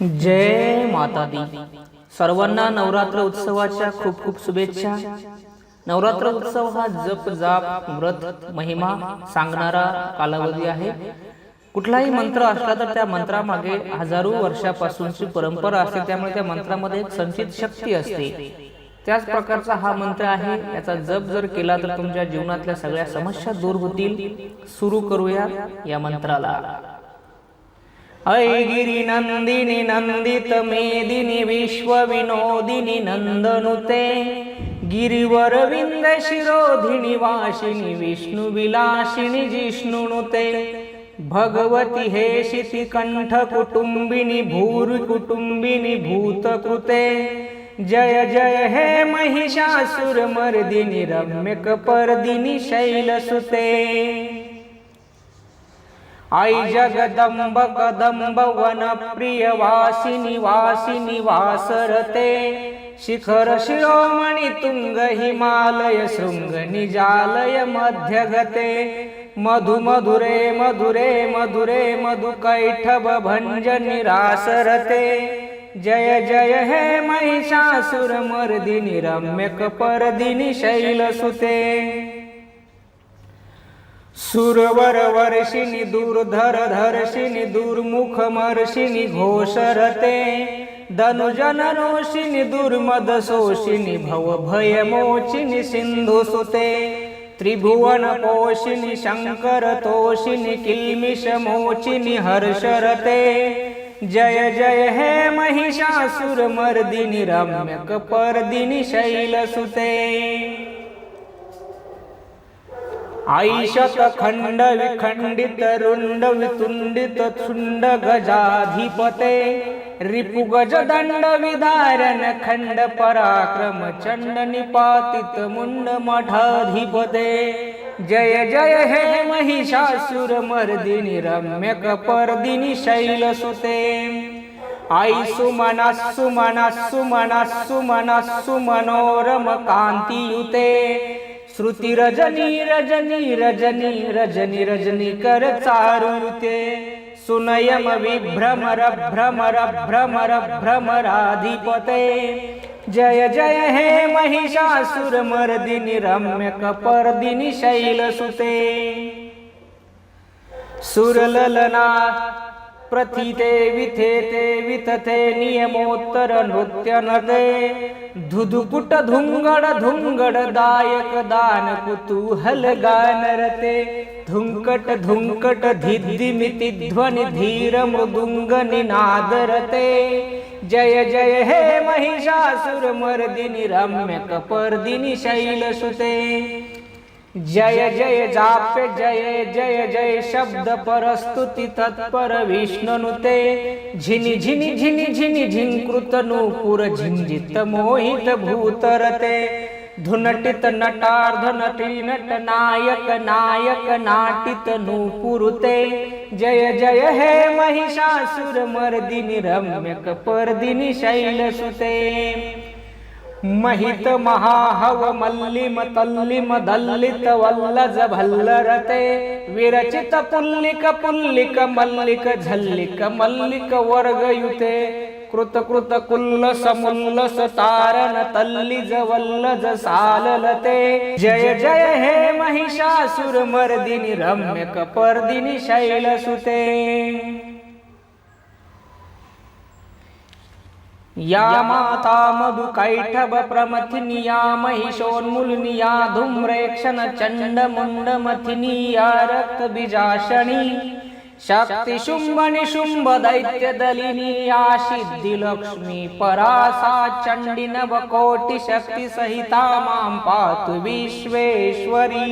जय माता दी सर्वांना नवरात्र उत्सवाच्या खूप खूप शुभेच्छा. नवरात्र उत्सव हा जप जाप व्रत महिमा सांगणारा कालावधी आहे. कुठलाही मंत्र असला तर त्या मंत्रामागे हजारो वर्षापासूनची परंपरा असते. त्यामुळे त्या मंत्रामध्ये एक संचित शक्ती असते. त्याच प्रकारचा हा मंत्र आहे. याचा जप जर केला तर तुमच्या जीवनातल्या सगळ्या समस्या दूर होतील. सुरू करूया या मंत्राला. ऐगिरी नंदिनी नंदित मेदिनी विश्व विनोदिनी नंदनुते गिरिवर विंद शिरोधिनी वाशिनी जिष्णुनुते भगवती हे शिती कंठ कुटुंबिनी भूर कुटुंबिनी भूतकृते जय जय हे महिषासुरमर्दिनि मर्दिनी शैलसुते। आई जगदंब कदंब वन प्रिय वासिनी वासिनी वासरते शिखर शिरोमणी तुंग हिमालय शृंग निजालय मध्यगते। मधु मधुरे मधुरे मधुरे मधुकैठव भंज निरासरते। जय जय हे महिषासुर मर्दिनी रम्यक परदिनी शैलसुते। सुरवर वर्षिणी दूरधर धर्षिणी दुर्मुख मर्षिणी घोषरते. धनुजन दुर्मद शोषिणी भव भय मोचिनी सिंधु सुते. त्रिभुवन किल्मिष हर्षरते. जय जय हे महिषासुर मर्दिनी रम्यक शैलसुते. आयुष्यात खंड विखंडित रुंड वितुंडित छुंड गजाधिपते रिपु गज दंड विदारण खंड पराक्रम चंड निपातित मुंड मठाधिपते जय जय हे महिषासुर मर्दिनी रम्यक परदिनी शैलसुते आई सुमना सुमना सुमना सुमना सुमनोरम कांतियुते श्रुती रजनी रजनी रजनी रजनी रजनी कर चारुते। सुनयम विभ्रमर भ्रमर भ्रमर भ्रमराधिपते। जय जय हे महिषासुर मर्दिनी रम्यक परदिनी शैलसुते। सुरललना प्रथिते विथेते विथते नियमोत्तर नृत्य नदे धुधुकुट धुंगड धुंगड दायक दान कुतूहल गान रते। धुंकट धुंकट धिद्दिमिति ध्वनि धीर मृदुंग निनाद रते। जय जय हे महिषासुर मर्दिनी रम्यक परदिनी शैलसुते। जय जय जाप्य जय जय जय शब्द परस्तुति तत्पर विष्णुनुते झिनि झिनि झिनि झिनि झिंकृत नूपुर झिंजित मोहित भूतरते धुनटित नटार्ध नटी नट नायक नायक नाटित नूपुरुते जय जय हे महिषासुर मर्दिनि रम्यक पर्दिनि शैलसुते महित महाहव मल्लिम तल्लिम दल्लित वल्लज भल्लरते। विरचित पुल्लिक पुल्लिक मल्लिक झल्लिक मल्लिक वर्गयुते। कृत कृत कुल्लस मुल्लस तारण तल्लिज वल्लज साललते। जय जय हे महिषासुर मर्दिनी रम्यक शैल शैलसुते। या मातामघुकैठभ प्रमथिनि या महिषोन्मुलिनि याधुम्रेक्षण चण्डमुण्डमथिनी या रक्तबिजाषणि शक्तिशुम्बनि शुम्ब दैत्यदलिनी परा सा चण्डी नवकोटिशक्तिसहिता मां पातु विश्वेश्वरी।